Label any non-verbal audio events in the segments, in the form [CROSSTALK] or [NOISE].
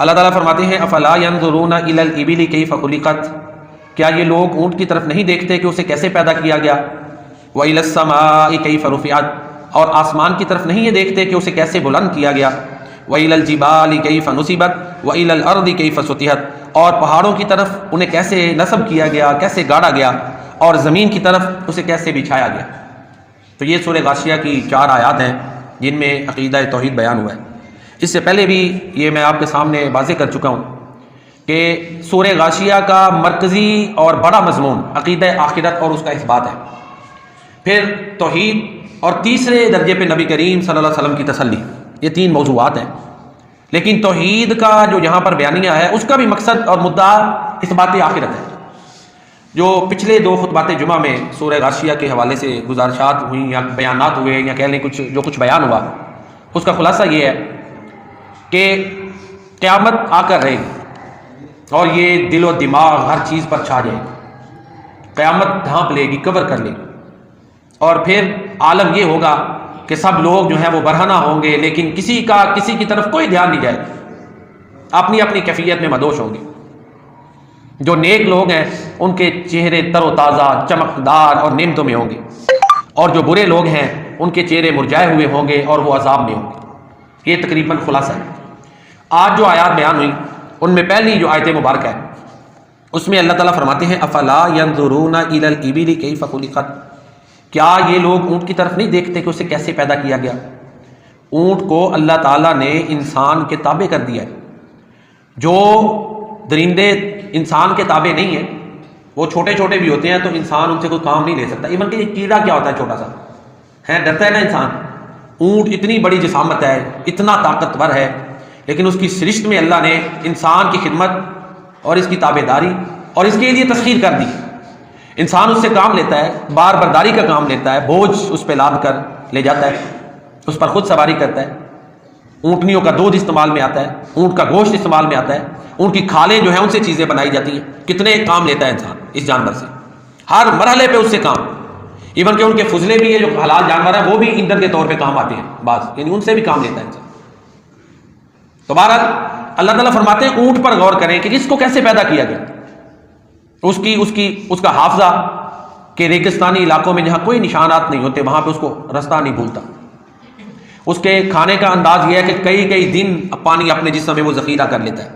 اللہ تعالیٰ فرماتے ہیں، افلا ينظرون الى الابل كيف خلقت؟ کیا یہ لوگ اونٹ کی طرف نہیں دیکھتے کہ اسے کیسے پیدا کیا گیا؟ وَإِلَى السَّمَاءِ كَيْفَ رُفِعَتْ؟ اور آسمان کی طرف نہیں یہ دیکھتے کہ اسے کیسے بلند کیا گیا؟ وَإِلَى الْجِبَالِ كَيْفَ نُصِبَتْ؟ وَإِلَى الْأَرْضِ كَيْفَ سُطِحَتْ؟ اور پہاڑوں کی طرف انہیں کیسے نصب کیا گیا؟ کیسے گاڑا گیا؟ اور زمین کی طرف اسے کیسے بچھایا گیا؟ تو یہ سورہ غاشیہ کی چار آیات ہیں جن میں عقیدہ توحید بیان ہوا ہے۔ اس سے پہلے بھی یہ میں آپ کے سامنے واضح کر چکا ہوں کہ سورہ غاشیہ کا مرکزی اور بڑا مضمون عقیدہ آخرت اور اس کا اثبات ہے۔ پھر توحید اور تیسرے درجے پہ نبی کریم صلی اللہ علیہ وسلم کی تسلی، یہ تین موضوعات ہیں۔ لیکن توحید کا جو یہاں پر بیانیہ ہے، اس کا بھی مقصد اور مدعا اثبات آخرت ہے۔ جو پچھلے دو خطبات جمعہ میں سورہ غاشیہ کے حوالے سے گزارشات ہوئیں یا بیانات ہوئے یا کہہ لیں کچھ جو کچھ بیان ہوا، اس کا خلاصہ یہ ہے کہ قیامت آ کر رہے گی اور یہ دل و دماغ ہر چیز پر چھا جائے گی قیامت ڈھانپ لے گی، کور کر لے گی۔ اور پھر عالم یہ ہوگا کہ سب لوگ جو ہیں وہ برہنہ ہوں گے، لیکن کسی کا کسی کی طرف کوئی دھیان نہیں جائے۔ گا اپنی اپنی کیفیت میں مدوش ہوں گے۔ جو نیک لوگ ہیں، ان کے چہرے تر و تازہ، چمکدار اور نعمتوں میں ہوں گے۔ اور جو برے لوگ ہیں، ان کے چہرے مرجائے ہوئے ہوں گے اور وہ عذاب میں ہوں گے۔ یہ تقریباً خلاصہ ہے۔ آج جو آیات بیان ہوئی، ان میں پہلی جو آیت مبارکہ ہے اس میں اللہ تعالیٰ فرماتے ہیں، افلا ينظرون الى الابل كيف خلقت؟ کیا یہ لوگ اونٹ کی طرف نہیں دیکھتے کہ اسے کیسے پیدا کیا گیا؟ اونٹ کو اللہ تعالیٰ نے انسان کے تابع کر دیا ہے۔ جو درندے انسان کے تابع نہیں ہیں، وہ چھوٹے چھوٹے بھی ہوتے ہیں، تو انسان ان سے کوئی کام نہیں لے سکتا۔ ایون کہ یہ کیڑا کیا ہوتا ہے، چھوٹا سا۔ ہے ڈرتا ہے نا انسان؟ اونٹ اتنی بڑی جسامت ہے، اتنا طاقتور ہے لیکن اس کی سرشت میں اللہ نے انسان کی خدمت اور اس کی تابے داری اور اس کے لیے تسخیر کر دی۔ انسان اس سے کام لیتا ہے، بار برداری کا کام لیتا ہے، بوجھ اس پہ لاد کر لے جاتا ہے، اس پر خود سواری کرتا ہے۔ اونٹنیوں کا دودھ استعمال میں آتا ہے، اونٹ کا گوشت استعمال میں آتا ہے۔ ان کی کھالیں جو ہیں، ان سے چیزیں بنائی جاتی ہیں۔ کتنے کام لیتا ہے انسان اس جانور سے۔ ہر مرحلے پہ اس سے کام۔ ایون کہ ان کے فضلے بھی یہ جو حلال جانور ہیں، وہ بھی ایندھن کے طور پہ کام آتے ہیں۔ بعض یعنی ان سے بھی کام لیتا ہے انسان۔ تو بہرحال اللہ تعالیٰ فرماتے ہیں اونٹ پر غور کریں کہ اس کو کیسے پیدا کیا گیا؟ اس کی اس کی، اس کا حافظہ کہ ریگستانی علاقوں میں جہاں کوئی نشانات نہیں ہوتے، وہاں پہ اس کو رستہ نہیں بھولتا۔ اس کے کھانے کا انداز یہ ہے کہ کئی کئی دن پانی اپنے جسم میں وہ ذخیرہ کر لیتا ہے۔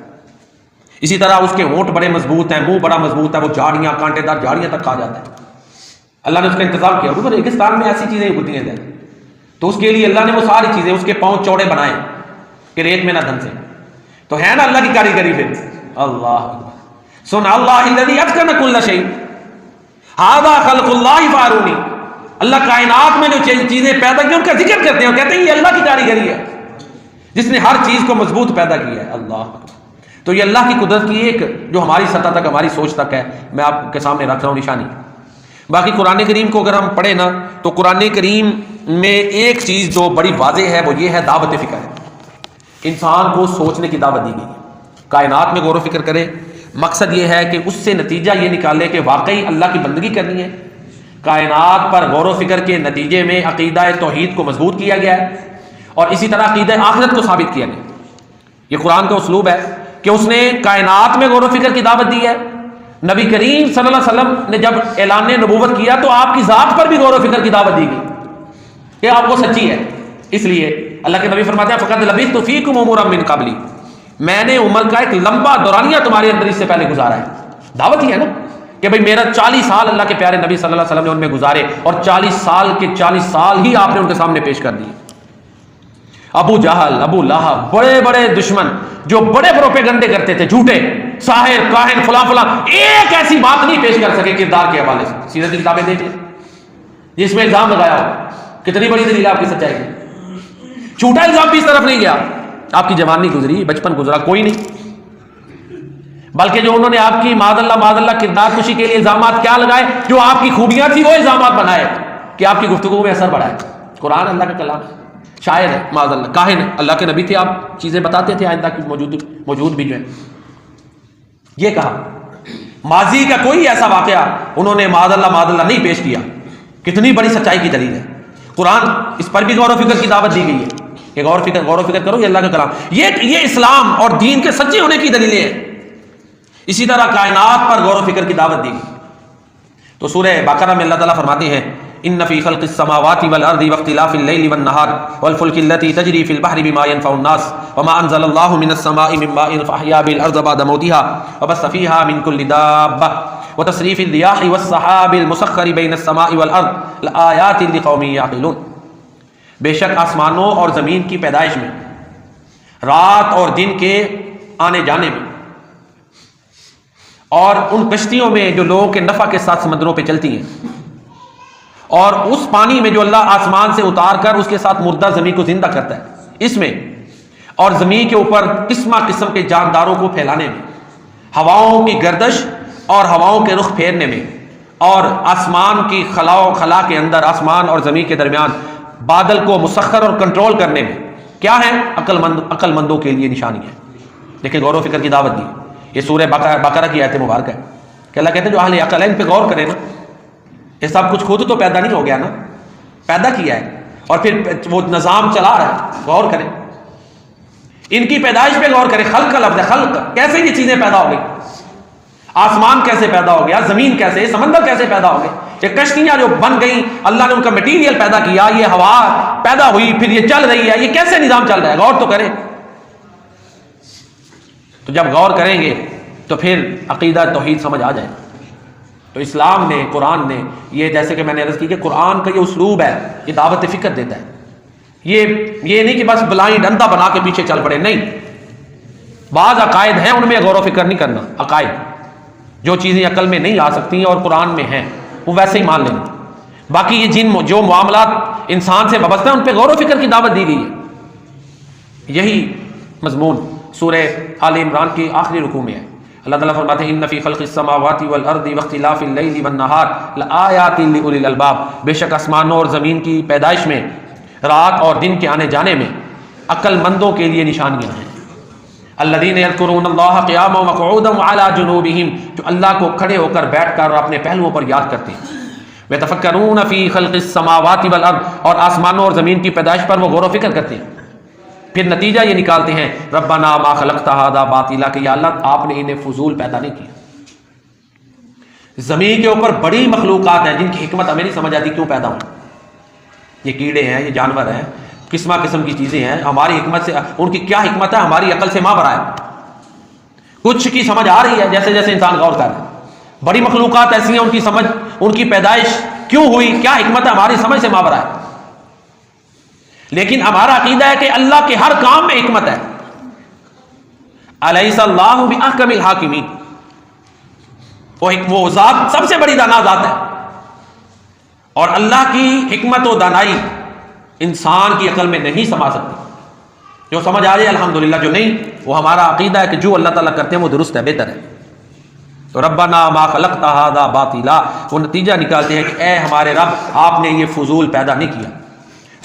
اسی طرح اس کے ہونٹ بڑے مضبوط ہیں، منہ بڑا مضبوط ہے، وہ جاڑیاں، کانٹے دار جاڑیاں تک کھا جاتا ہے۔ اللہ نے اس کا انتظام کیا ریگستان میں ایسی چیزیں ہوتی ہیں۔ تو اس کے لیے اللہ نے وہ ساری چیزیں، اس کے پاؤں چوڑے بنائے۔ کہ ریت میں نہ دھن سے تو ہے نا اللہ کی کاریگری پھر۔ اللہ سن اللہ الذي اتقن كل شيء هذا خلق الله فارونی۔ اللہ کائنات میں جو چیزیں پیدا کی، ان کا ذکر کرتے ہیں۔ اور کہتے ہیں یہ اللہ کی کاریگری ہے۔ جس نے ہر چیز کو مضبوط پیدا کیا ہے۔ اللہ تو یہ اللہ کی قدرت کی ایک جو ہماری سطح تک، ہماری سوچ تک ہے۔ میں آپ کے سامنے رکھ رہا ہوں نشانی۔ باقی قرآن کریم کو اگر ہم پڑھیں نا، تو قرآن کریم میں ایک چیز جو بڑی واضح ہے، وہ یہ ہے دعوت فکر۔ ہے انسان کو سوچنے کی دعوت دی گئی ہے۔ کائنات میں غور و فکر کرے، مقصد یہ ہے کہ اس سے نتیجہ یہ نکالے کہ واقعی اللہ کی بندگی کرنی ہے۔ کائنات پر غور و فکر کے نتیجے میں عقیدہ توحید کو مضبوط کیا گیا ہے اور اسی طرح عقیدہ آخرت کو ثابت کیا گیا یہ قرآن کا اسلوب ہے کہ اس نے کائنات میں غور و فکر کی دعوت دی ہے۔ نبی کریم صلی اللہ علیہ وسلم نے جب اعلان نبوت کیا تو آپ کی ذات پر بھی غور و فکر کی دعوت دی گئی کہ آپ وہ سچی ہے۔ اس لیے اللہ کے نبی فرماتے ہیں فقط لبی تو فیکم عمر من قبلی میں نے عمر کا ایک لمبا دورانیہ تمہارے اندر اس سے پہلے گزارا ہے۔ دعوت ہی ہے نا کہ بھئی میرا چالیس سال اللہ کے پیارے نبی صلی اللہ علیہ وسلم نے ان میں گزارے اور چالیس سال کے چالیس سال ہی آپ نے ان کے سامنے پیش کر دیے۔ ابو جہل، ابو لہب، بڑے بڑے دشمن جو بڑے بروپے گندے کرتے تھے، جھوٹے، ساحر، کاہن، فلاں فلاں، ایک ایسی بات نہیں پیش کر سکے کردار کے حوالے سے۔ سیرت کی کتابیں دیکھیں جس میں الزام لگایا ہو، کتنی بڑی دلیل آپ کی سچائی کی؟ جھوٹا الزام بھی اس طرف نہیں گیا آپ کی جوانی گزری، بچپن گزرا، کوئی نہیں۔ بلکہ جو انہوں نے آپ کی ماد اللہ ماد اللہ کردار خوشی کے لیے الزامات کیا لگائے، جو آپ کی خوبیاں تھی وہ الزامات بنائے کہ آپ کی گفتگو میں اثر بڑھائے قرآن اللہ کا کلام شاعر ہے، ماد اللہ، کاہن ہے۔ اللہ کے نبی تھے، آپ چیزیں بتاتے تھے، آئندہ کی موجود موجود بھی جو ہے یہ کہا، ماضی کا کوئی ایسا واقعہ انہوں نے ماد اللہ ماد اللہ نہیں پیش کیا۔ کتنی بڑی سچائی کی دلیل ہے۔ قرآن، اس پر بھی غور و فکر کی دعوت دی گئی ہے۔ یہ غور فکر غور و فکر کرو، یہ اللہ کا کلام۔ یہ یہ اسلام اور دین کے سچے ہونے کی دلیلیں ہیں۔ اسی طرح کائنات پر غور و فکر کی دعوت دی گئی۔ تو سورہ بقرہ میں اللہ تعالیٰ فرماتے ہیں، ان فی خلق السماوات والارض واختلاف الليل والنهار والفلك التي تجري في البحر بما ينفع الناس وما انزل الله من السماء من ماء فاحيا بالارض بعد موتها وبث فيها من كل دابه وتصريف الرياح والسحاب المسخر بين السماء والارض لآيات لقوم يعقلون. بے شک آسمانوں اور زمین کی پیدائش میں، رات اور دن کے آنے جانے میں۔ اور ان کشتیوں میں جو لوگوں کے نفع کے ساتھ سمندروں پہ چلتی ہیں۔ اور اس پانی میں جو اللہ آسمان سے اتار کر اس کے ساتھ مردہ زمین کو زندہ کرتا ہے۔ اس میں اور زمین کے اوپر قسمہ قسم کے جانداروں کو پھیلانے میں، ہواؤں کی گردش اور ہواؤں کے رخ پھیرنے میں، اور آسمان کی خلا و خلا کے اندر، آسمان اور زمین کے درمیان بادل کو مسخر اور کنٹرول کرنے میں۔ کیا ہے؟ عقل مند عقل مندوں کے لیے نشانی ہے۔ دیکھیں، غور و فکر کی دعوت دی۔ یہ سورہ بقرہ کی آیت مبارک ہے۔ کہ اللہ کہتے ہیں، جو اہل عقل ہے ان پہ غور کرے نا۔ یہ سب کچھ خود تو پیدا نہیں ہو گیا نا۔ پیدا کیا ہے۔ اور پھر وہ نظام چلا رہا ہے۔ غور کریں۔ ان کی پیدائش پہ غور کریں۔ خلق کا لفظ ہے، خلق۔ کیسے یہ چیزیں پیدا ہو گئی آسمان کیسے پیدا ہو گیا، زمین کیسے سمندر کیسے پیدا ہو گئے؟ یہ کشتیاں جو بن گئی اللہ نے ان کا مٹیریل پیدا کیا، یہ ہوا پیدا ہوئی، پھر یہ چل رہی ہے، یہ کیسے نظام چل رہا ہے؟ غور تو کریں۔ تو جب غور کریں گے، تو پھر عقیدہ توحید سمجھ آ جائے۔ تو اسلام نے، قرآن نے، یہ جیسے کہ میں نے عرض کی کہ قرآن کا یہ اسلوب ہے، یہ دعوت فکر دیتا ہے۔ یہ یہ نہیں کہ بس بلائنڈ اندھا بنا کے پیچھے چل پڑے، نہیں۔ بعض عقائد ہیں ان میں غور و فکر نہیں کرنا، عقائد۔ جو چیزیں عقل میں نہیں آ سکتی ہیں اور قرآن میں ہیں، وہ ویسے ہی مان لیں۔ باقی یہ جن جو معاملات انسان سے وابستہ ہیں، ان پہ غور و فکر کی دعوت دی گئی ہے۔ یہی مضمون سورہ عال عمران کی آخری رکوع میں ہے۔ اللہ تعالیٰ فرماتے ہیں، ان فی خلق السماوات والارض واختلاف اللیل والنہار لآیات لأولی الالباب۔ بے شک آسمانوں اور زمین کی پیدائش میں، رات اور دن کے آنے جانے میں عقل مندوں کے لیے نشانیاں ہیں۔ الذین یذکرون اللہ قیاما وقعودا وعلی جنوبہم، جو اللہ کو کھڑے ہو کر بیٹھ کر اور اپنے پہلوؤں پر یاد کرتے ہیں۔ ویتفکرون فی خلق السماوات والارض، اور آسمانوں اور زمین کی پیدائش پر وہ غور و فکر کرتے ہیں۔ پھر نتیجہ یہ نکالتے ہیں، ربنا ما خلقت هذا باطلا، کہ یا اللہ آپ نے انہیں فضول پیدا نہیں کیا۔ زمین کے اوپر بڑی مخلوقات ہیں جن کی حکمت ہمیں نہیں سمجھ آتی، کیوں پیدا ہوں؟ یہ کیڑے ہیں، یہ جانور ہیں قسمہ قسم کی چیزیں ہیں، ہماری حکمت سے، ان کی کیا حکمت ہے؟ ہماری عقل سے ماں برائے۔ کچھ کی سمجھ آ رہی ہے، جیسے جیسے انسان غور کر رہا ہے۔ بڑی مخلوقات ایسی ہیں، ان کی سمجھ، ان کی پیدائش کیوں ہوئی؟ کیا حکمت ہے؟ ہماری سمجھ سے ماں برائے۔ لیکن ہمارا عقیدہ ہے کہ اللہ کے ہر کام میں حکمت ہے۔ علیہ اللہ بحکم الحاکمین وہ ذات سب سے بڑی دانا ذات ہے۔ اور اللہ کی حکمت و دانائی انسان کی عقل میں نہیں سما سکتی جو سمجھ آ جائے، الحمدللہ، جو نہیں، وہ ہمارا عقیدہ ہے کہ جو اللہ تعالیٰ کرتے ہیں، وہ درست ہے، بہتر ہے۔ تو ربنا ما خلقت هذا باطلا۔ وہ نتیجہ نکالتے ہیں کہ اے ہمارے رب، آپ نے یہ فضول پیدا نہیں کیا۔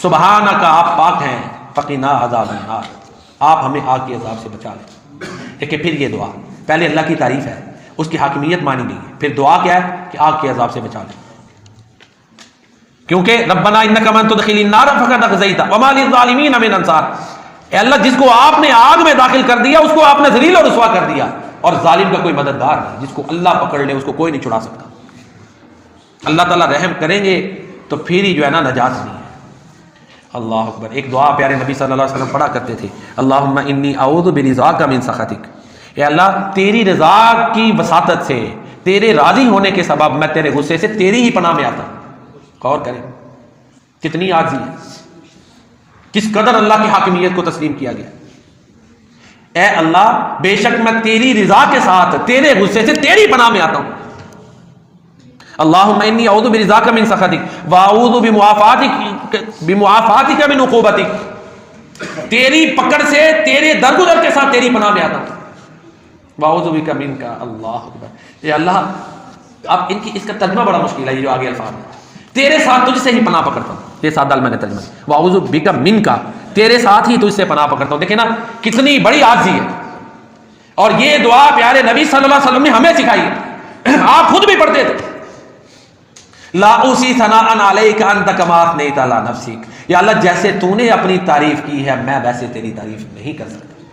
سبحانہ کا آپ پاک ہیں۔ فقینا عذاب النار۔ آپ ہمیں آگ کے عذاب سے بچا لیں۔ دیکھیں، پھر یہ دعا۔ پہلے اللہ کی تعریف ہے۔ اس کی حاکمیت مانی گئی ہے۔ پھر دعا کیا ہے؟ کہ آگ کے عذاب سے بچا لیں۔ کیونکہ ربنا انکا من تدخل النار فقد اخزیتا وما للظالمین من انصار۔ اے اللہ، جس کو آپ نے آگ میں داخل کر دیا، اس کو آپ نے ذلیل اور رسوا کر دیا۔ اور ظالم کا کوئی مددگار نہیں، جس کو اللہ پکڑ لے، اس کو کوئی نہیں چھڑا سکتا۔ اللہ تعالیٰ رحم کریں گے تو پھر ہی جو ہے نا نجات نہیں ہے۔ اللہ اکبر۔ ایک دعا پیارے نبی صلی اللہ علیہ وسلم پڑھا کرتے تھے۔ اللہم انی اعوذ برضا کا من سخطک۔ اے اللہ، تیری رضا کی وساطت سے، تیرے راضی ہونے کے سبب میں تیرے غصے سے تیری ہی پناہ میں آتا ہوں۔ غور کریں۔ کتنی عاجزی ہے۔ کس قدر اللہ کی حاکمیت کو تسلیم کیا گیا۔ اے اللہ، بے شک میں تیری رضا کے ساتھ، تیرے غصے سے تیری پناہ میں آتا ہوں۔ اللہم انی اعوذ برضاک من سخطک، واعوذ بمعافاتک بمعافاتک من عقوبتک۔ تیری پکڑ سے، تیرے درگزر کے ساتھ تیری پناہ میں آتا ہوں۔ واعوذ بک منک اللہ اکبر۔ اے اللہ، اب ان کی، اس کا ترجمہ بڑا مشکل ہے، یہ جو آگے الفاظ ہے تیرے ساتھ تجھ سے ہی پناہ پکڑتا ہوں۔ یہ سات دال میں نے ترجمہ واعوذ بک من کا تیرے ساتھ ہی تجھ سے پناہ پکڑتا ہوں۔ دیکھیں نا، کتنی بڑی عاجزی ہے۔ اور یہ دعا پیارے نبی صلی اللہ علیہ وسلم نے ہمیں سکھائی ہے۔ [CLEARS THROAT] آپ خود بھی پڑھتے تھے۔ لا اسی ثناء علیک انت کما اثنیت علی نفسک۔ یا اللہ، جیسے تو نے اپنی تعریف کی ہے، میں ویسے تیری تعریف نہیں کر سکتا۔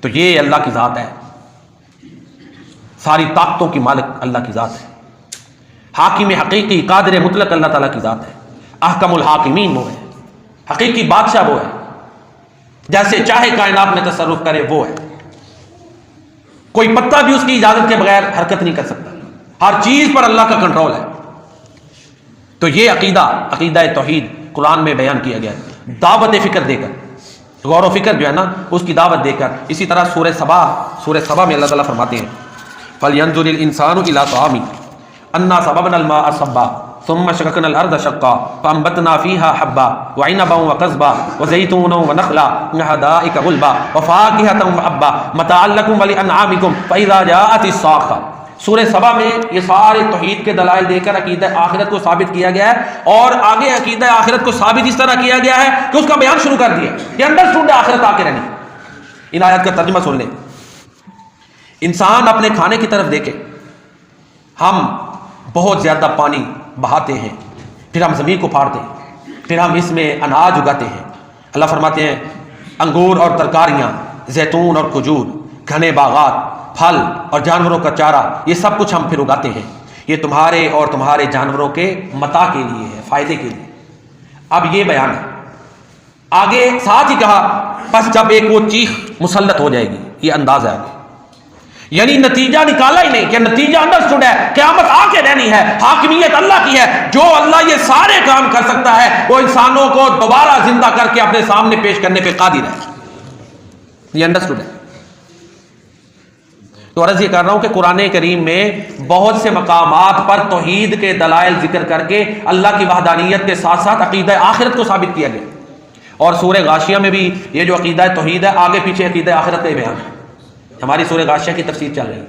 تو یہ اللہ کی ذات ہے۔ ساری طاقتوں کی مالک اللہ کی ذات ہے۔ حاکم حقیقی قادر مطلق اللہ تعالیٰ کی ذات ہے۔ احکم الحاکمین وہ ہے حقیقی بادشاہ وہ ہے جیسے چاہے کائنات میں تصرف کرے وہ ہے کوئی پتہ بھی اس کی اجازت کے بغیر حرکت نہیں کر سکتا۔ ہر چیز پر اللہ کا کنٹرول ہے۔ تو یہ عقیدہ عقیدہ توحید قرآن میں بیان کیا گیا۔ دعوت فکر دے کر۔ غور و فکر جو ہے نا، اس کی دعوت دے کر۔ اسی طرح سورہ صبا سورہ صبا میں اللہ تعالیٰ فرماتے ہیں۔ فل الانسان الى طعامی انا سببنا الماء صبا، ثم شققنا الارض شقا فانبتنا فيها حبا، وعنبا وقضبا وزيتونا ونخلا وحدائق غلبا، وفاكهة وحبا، متاعا لكم ولانعامكم فاذا جاءت الصاخه سورہ سبا میں یہ سارے توحید کے دلائل دے کر عقیدہ آخرت کو ثابت کیا گیا ہے، اور آگے عقیدہ آخرت کو ثابت اس طرح کیا گیا ہے کہ اس کا بیان شروع کر دیا یہ انڈرسٹوڈ آخرت آ کے رہنی۔ ان آیات کا ترجمہ سن لیں۔ انسان اپنے کھانے کی طرف دیکھے۔ ہم بہت زیادہ پانی بہاتے ہیں۔ پھر ہم زمین کو پھاڑتے ہیں۔ پھر ہم اس میں اناج اگاتے ہیں۔ اللہ فرماتے ہیں، انگور اور ترکاریاں، زیتون اور کھجور، گھنے باغات، پھل اور جانوروں کا چارہ، یہ سب کچھ ہم پھر اگاتے ہیں۔ یہ تمہارے اور تمہارے جانوروں کے متا کے لیے ہے، فائدے کے لیے۔ اب یہ بیان ہے۔ آگے ساتھ ہی کہا، بس جب ایک وہ چیخ مسلط ہو جائے گی، یہ انداز ہے آگے۔ یعنی نتیجہ نکالا ہی نہیں کہ نتیجہ انڈرسٹوڈ ہے، قیامت آ کے رہنی ہے، حاکمیت اللہ کی ہے۔ جو اللہ یہ سارے کام کر سکتا ہے، وہ انسانوں کو دوبارہ زندہ کر کے اپنے سامنے پیش کرنے پہ قادر ہے۔ یہ انڈرسٹوڈ ہے۔ تو عرض یہ کر رہا ہوں کہ قرآن کریم میں بہت سے مقامات پر توحید کے دلائل ذکر کر کے اللہ کی وحدانیت کے ساتھ ساتھ عقیدہ آخرت کو ثابت کیا گیا۔ اور سورہ غاشیہ میں بھی یہ جو عقیدہ توحید ہے، آگے پیچھے عقیدہ آخرت کا بیان ہے۔ ہماری سورہ غاشیہ کی تفسیر چل رہی ہے۔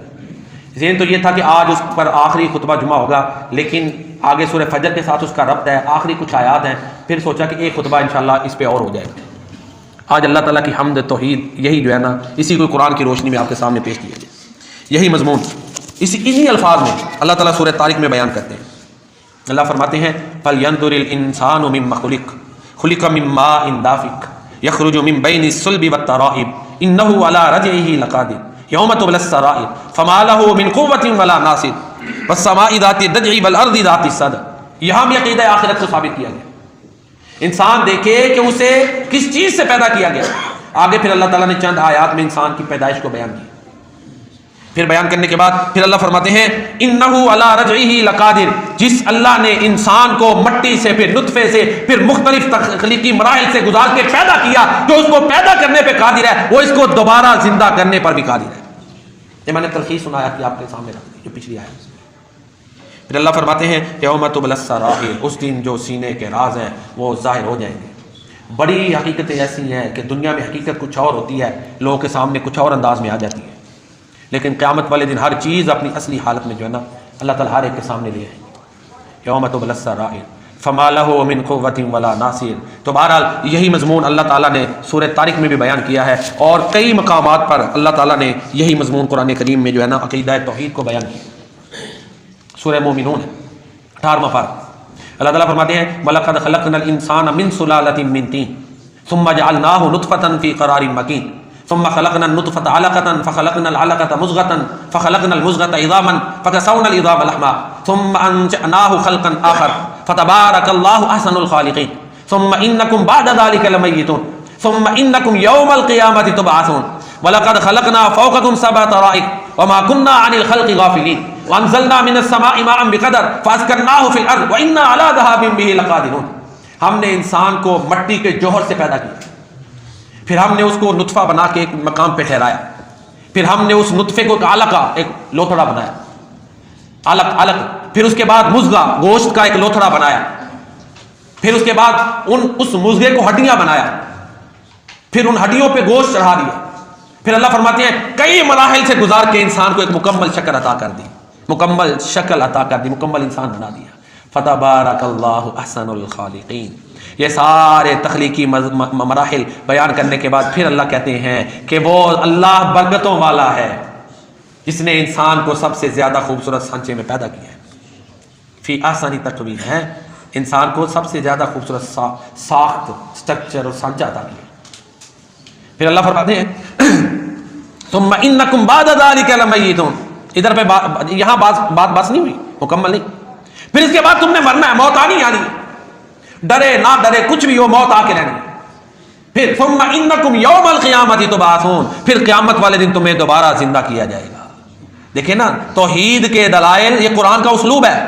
ذہن تو یہ تھا کہ آج اس پر آخری خطبہ جمعہ ہوگا، لیکن آگے سورہ فجر کے ساتھ اس کا ربط ہے، آخری کچھ آیات ہیں، پھر سوچا کہ ایک خطبہ انشاءاللہ اس پہ اور ہو جائے گا۔ آج اللہ تعالیٰ کی حمد، توحید، یہی جو ہے نا، اسی کو قرآن کی روشنی میں آپ کے سامنے پیش کیا جائے۔ یہی مضمون۔ اسی انہی الفاظ میں اللہ تعالیٰ سورہ تاریخ میں بیان کرتے ہیں۔ اللہ فرماتے ہیں پل یندر انسان مم خلق خلق مما ان دافق یخرج من بین الصلب والترائب۔ انه على رجعه لقادر. يوم تبلى السرائر. فما له من قوه ولا ناصر. والسماء ذات الدجع والارض ذات الصدع یہاں بھی عقیدہ آخرت کو ثابت کیا گیا. انسان دیکھے کہ اسے کس چیز سے پیدا کیا گیا؟ آگے پھر اللہ تعالیٰ نے چند آیات میں انسان کی پیدائش کو بیان کیا. پھر بیان کرنے کے بعد پھر اللہ فرماتے ہیں انہو لیکن قیامت والے دن ہر چیز اپنی اصلی حالت میں جو ہے نا اللہ تعالیٰ ہر ایک کے سامنے لے آئیں گے یوم تو بلسا فمالہ من قوت ولا ناصر۔ تو بہرحال یہی مضمون اللہ تعالیٰ نے سورہ تاریخ میں بھی بیان کیا ہے اور کئی مقامات پر اللہ تعالیٰ نے یہی مضمون قرآن کریم میں جو ہے نا عقیدہ توحید کو بیان کیا۔ سورہ مومنون ہے اٹھارہواں پار اللہ تعالیٰ فرماتے ہیں ملقد خلقنا الانسان من سلالت من تین ثم جعلناه نطفة في قرار مكين۔ ثم خلقنا النطفة علقة، فخلقنا العلقة مزغة، فخلقنا المزغة عظاما، فكسونا العظام لحما، ثم أنشأناه خلقا آخر، فتبارك الله أحسن الخالقين. ثم إنكم بعد ذلك لميتون. ثم إنكم يوم القيامة تبعثون. ولقد خلقنا فوقكم سبع طرائق، وما كنا عن الخلق غافلين. وانزلنا من السماء ماء بقدر فاسكناه في الارض وانا على ذهاب به لقادرون. ہم نے انسان کو مٹی کے جوہر سے پیدا کیا۔ پھر ہم نے اس کو نطفہ بنا کے ایک مقام پہ ٹھہرایا۔ پھر ہم نے اس نطفے کو ایک علقہ ایک لوتھڑا بنایا۔ علق علق پھر اس کے بعد مزغہ گوشت کا ایک لوتھڑا بنایا۔ پھر اس کے بعد ان، اس مزغے کو ہڈیاں بنایا۔ پھر ان ہڈیوں پہ گوشت چڑھا دیا۔ پھر اللہ فرماتے ہیں، کئی مراحل سے گزار کے انسان کو ایک مکمل شکل عطا کر دی۔ مکمل شکل عطا کر دی، مکمل انسان بنا دیا۔ فتح بارک اللہ احسن الخالقین۔ یہ سارے تخلیقی مراحل بیان کرنے کے بعد پھر اللہ کہتے ہیں کہ وہ اللہ برکتوں والا ہے، جس نے انسان کو سب سے زیادہ خوبصورت سانچے میں پیدا کیا ہے۔ فی آسانی تکوین ہے، انسان کو سب سے زیادہ خوبصورت ساخت سٹرکچر اور سانچہ عطا کیا۔ پھر اللہ فرماتے ہیں انکم بعد ذلک لمیتون۔ ادھر پہ یہاں بات بات بس نہیں ہوئی، مکمل نہیں۔ پھر اس کے بعد تم نے مرنا ہے، موت آنی آنی ڈرے نہ ڈرے، کچھ بھی ہو، موت آ کے رہنی پھر ثم انکم یوم القیامت تبعثون۔ پھر قیامت والے دن تمہیں دوبارہ زندہ کیا جائے گا۔ دیکھیں نا، توحید کے دلائل، یہ قرآن کا اسلوب ہے۔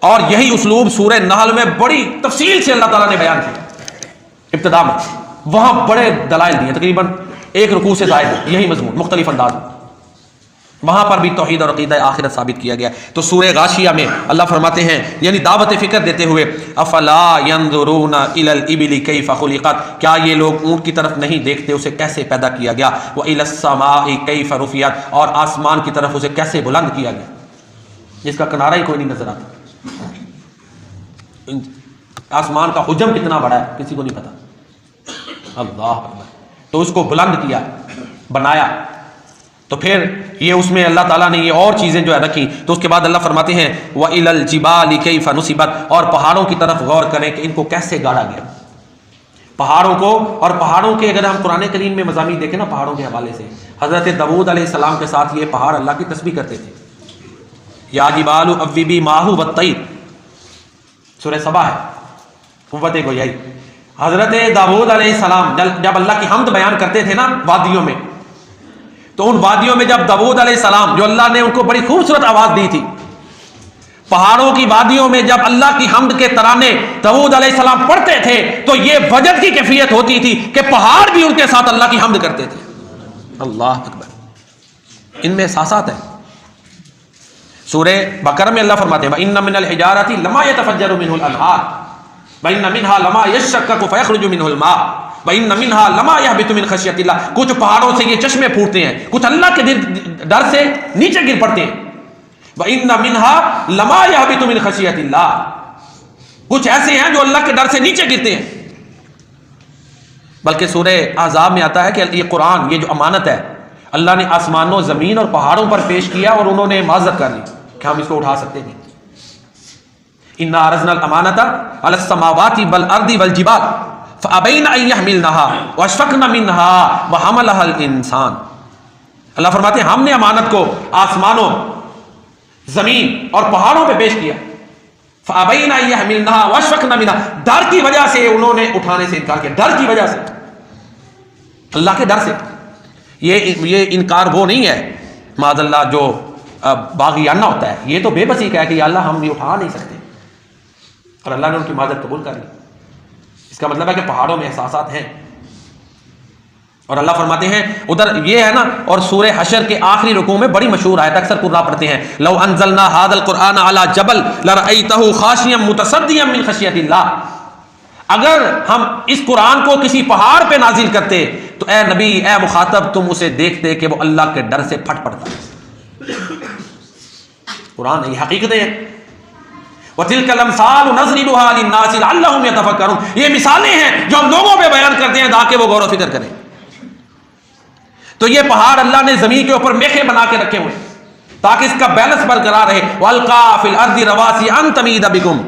اور یہی اسلوب سورہ نحل میں بڑی تفصیل سے اللہ تعالیٰ نے بیان کیا ابتدا میں، وہاں بڑے دلائل دیے، تقریباً ایک رکوع سے زائد، یہی مضمون، مختلف انداز میں۔ وہاں پر بھی توحید اور عقیدہ آخرت ثابت کیا گیا۔ تو سورہ غاشیہ میں اللہ فرماتے ہیں یعنی دعوت فکر دیتے ہوئے، افلا ينظرون الى الابل كيف خلقت؟ کیا یہ لوگ اونٹ کی طرف نہیں دیکھتے؟ اسے کیسے پیدا کیا گیا؟ وہ الى السماء كيف رفعت اور آسمان کی طرف اسے کیسے بلند کیا گیا؟ جس کا کنارہ ہی کوئی نہیں نظر آتا۔ آسمان کا حجم کتنا بڑا ہے، کسی کو نہیں پتا۔ اللہ تو اس کو بلند کیا، بنایا۔ تو پھر یہ اس میں اللہ تعالیٰ نے یہ اور چیزیں جو ہے رکھی تو اس کے بعد اللہ فرماتے ہیں وہ الجبا لکھے فنصیبت اور پہاڑوں کی طرف غور کریں کہ ان کو کیسے گاڑا گیا۔ پہاڑوں کو، اور پہاڑوں کے اگر ہم قرآن کریم میں مضامین دیکھیں نا پہاڑوں کے حوالے سے۔ حضرت دبود علیہ السلام کے ساتھ یہ پہاڑ اللہ کی تسبیح کرتے تھے۔ یا جبال ابی ماہو بتعید سورہ سبا ہے۔ قوت گویائی۔ حضرت داود علیہ السلام جب اللہ کی حمد بیان کرتے تھے نا وادیوں میں تو ان وادیوں میں جب داود علیہ السلام، جو اللہ نے ان کو بڑی خوبصورت آواز دی تھی، پہاڑوں کی وادیوں میں جب اللہ کی حمد کے ترانے داود علیہ السلام پڑھتے تھے، تو یہ وجد کی کیفیت ہوتی تھی کہ پہاڑ بھی ان کے ساتھ اللہ کی حمد کرتے تھے۔ اللہ اکبر۔ ان میں احساسات ہیں۔ سورہ بکر میں اللہ فرماتے ہیں ان من الحجارت لما يتفجر منه الانهار وان منها لما يشقق فيخرج منه الماء۔ وان منها لما يهبط من خشيه الله کچھ پہاڑوں سے یہ چشمے پھوٹتے ہیں، کچھ اللہ کے ڈر سے نیچے گر پڑتے ہیں۔ وان منها لما يهبط من خشيه الله کچھ ایسے ہیں جو اللہ کے ڈر سے نیچے گرتے ہیں۔ بلکہ سورہ احزاب میں آتا ہے کہ یہ قرآن، یہ جو امانت ہے، اللہ نے آسمانوں، زمین اور پہاڑوں پر پیش کیا اور انہوں نے معذرت کر لی۔ کہ ہم اس کو اٹھا سکتے نہیں ان ارزنا الامانتا علی السماوات والارض والجبال۔ فابین ان يحملنها واشفقن منها وحملها الانسان اللہ فرماتے ہیں، ہم نے امانت کو آسمانوں، زمین اور پہاڑوں پہ پیش کیا۔ فابین ان يحملنها واشفقن منها۔ ڈر کی وجہ سے انہوں نے اٹھانے سے انکار کیا۔ ڈر کی وجہ سے۔ اللہ کے ڈر سے۔ یہ یہ انکار وہ نہیں ہے معذ اللہ، جو باغیانہ ہوتا ہے۔ یہ تو بے بسی کا ہے کہ اللہ ہم یہ اٹھا نہیں سکتے۔ اور اللہ نے ان کی معذرت قبول کر لی۔ کا مطلب ہے کہ پہاڑوں میں احساسات ہیں۔ اور اللہ فرماتے ہیں، ادھر یہ ہے نا، اور سورہ حشر کے آخری رکوع میں بڑی مشہور آیت اکثر قرآن پڑھتے ہیں۔ لو انزلنا هذا القرآن على جبل لرأيته خاشعا متصدعا من خشیت اللہ۔ اگر ہم اس قرآن کو کسی پہاڑ پہ نازل کرتے تو اے نبی، اے مخاطب، تم اسے دیکھتے کہ وہ اللہ کے ڈر سے پھٹ پڑتا۔ قرآن، یہ حقیقتیں ہیں۔ وَتِلْكَ الْأَمْثَالُ نَضْرِبُهَا لِلنَّاسِ لَعَلَّهُمْ يَتَفَكَّرُونَ۔ یہ مثالیں ہیں جو ہم لوگوں پہ بیان کرتے ہیں تاکہ وہ غور و فکر کریں۔ تو یہ پہاڑ اللہ نے زمین کے اوپر میخے بنا کے رکھے ہوئے تاکہ اس کا بیلنس برقرار رہے۔ وَالْقَا فِي الْأَرْضِ رَوَاسِيَ أَن تَمِيدَ بِكُمْ۔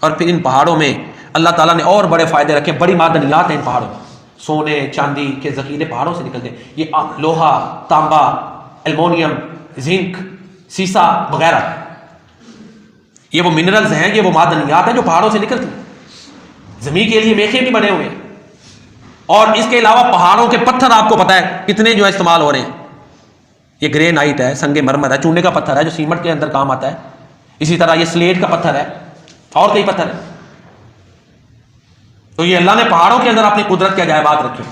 اور پھر ان پہاڑوں میں اللہ تعالیٰ نے اور بڑے فائدے رکھے، بڑی معدنیات ہیں ان پہاڑوں میں۔ سونے، چاندی کے ذخیرے پہاڑوں سے نکلتے ہیں۔ یہ لوہا، تانبا، المونیم، زنک، سیسا، وغیرہ۔ یہ وہ منرلز ہیں، یہ وہ معدنیات ہیں جو پہاڑوں سے نکلتی ہیں۔ زمین کے لیے میخے بھی بنے ہوئے ہیں۔ اور اس کے علاوہ پہاڑوں کے پتھر آپ کو پتا ہے کتنے جو استعمال ہو رہے ہیں۔ یہ گرے نائٹ ہے، سنگ مرمر ہے، چونے کا پتھر ہے جو سیمنٹ کے اندر کام آتا ہے۔ اسی طرح یہ سلیٹ کا پتھر ہے، اور کئی پتھر ہے تو یہ اللہ نے پہاڑوں کے اندر اپنی قدرت کے عجائبات رکھے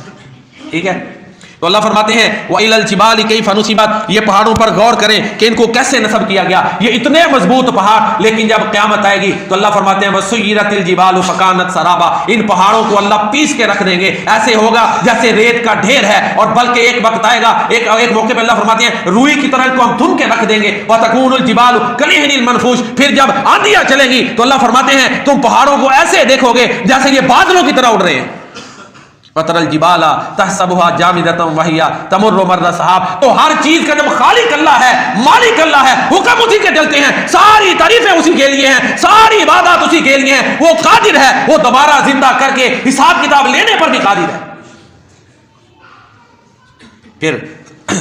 ٹھیک ہے؟ تو اللہ فرماتے ہیں وہ الجبال کئی فنوسیبات یہ پہاڑوں پر غور کریں کہ ان کو کیسے نصب کیا گیا۔ یہ اتنے مضبوط پہاڑ، لیکن جب قیامت آئے گی تو اللہ فرماتے ہیں وسیرت الجبال فکانت سرابا۔ ان پہاڑوں کو اللہ پیس کے رکھ دیں گے۔ ایسے ہوگا جیسے ریت کا ڈھیر ہے اور بلکہ ایک وقت آئے گا، ایک ایک موقع پہ اللہ فرماتے ہیں، روئی کی طرح کو ہم دھن کے رکھ دیں گے۔ وتکون الجبال کلیہن المنفوش۔ پھر جب آندیاں چلیں گی تو اللہ فرماتے ہیں، تم پہاڑوں کو ایسے دیکھو گے جیسے یہ بادلوں کی طرح اڑ رہے ہیں۔ پتر الجبالا تحسبها جامدتا وحیا تمر مر صحاب تو ہر چیز کا جب خالق اللہ ہے، مالک اللہ ہے، حکم اسی کے چلتے ہیں، ساری تعریفیں اسی کے لیے ہیں، ساری عبادات اسی کے لیے ہیں، وہ قادر ہے، وہ دوبارہ زندہ کر کے حساب کتاب لینے پر بھی قادر ہے۔ پھر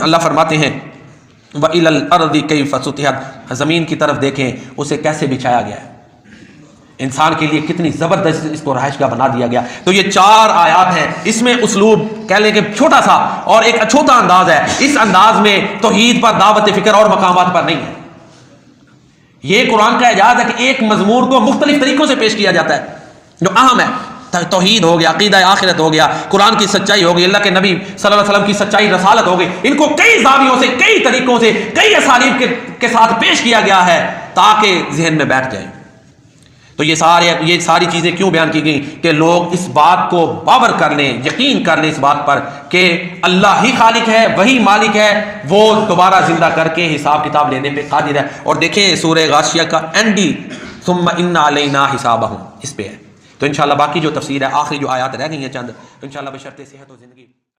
اللہ فرماتے ہیں، وَإِلَى الْأَرْضِ كَيْفَ سُطِحَتْ۔ زمین کی طرف دیکھیں، اسے کیسے بچھایا گیا ہے؟ انسان کے لیے کتنی زبردست اس کو رہائش گاہ بنا دیا گیا۔ تو یہ چار آیات ہیں۔ اس میں اسلوب کہہ لیں کہ چھوٹا سا اور ایک چھوٹا انداز ہے۔ اس انداز میں توحید پر دعوت فکر اور مقامات پر نہیں ہے۔ یہ قرآن کا اعجاز ہے کہ ایک مضمور کو مختلف طریقوں سے پیش کیا جاتا ہے۔ جو اہم ہے۔ توحید ہو گیا عقیدہ آخرت ہو گیا قرآن کی سچائی ہو گئی اللہ کے نبی صلی اللہ علیہ وسلم کی سچائی رسالت ہو گئی۔ ان کو کئی زاویوں سے کئی طریقوں سے کئی اسالیب کے, کے ساتھ پیش کیا گیا ہے تاکہ ذہن میں بیٹھ جائے۔ تو یہ سارے یہ ساری چیزیں کیوں بیان کی گئیں کہ لوگ اس بات کو باور کر لیں، یقین کر لیں اس بات پر کہ اللہ ہی خالق ہے، وہی مالک ہے، وہ دوبارہ زندہ کر کے حساب کتاب لینے پہ قادر ہے۔ اور دیکھیں سورہ غاشیہ کا اینڈی ثم ان علینا حسابہم اس پہ ہے۔ تو انشاءاللہ باقی جو تفسیر ہے، آخری جو آیات رہ گئی ہیں چند، تو انشاءاللہ بشرط صحت و زندگی۔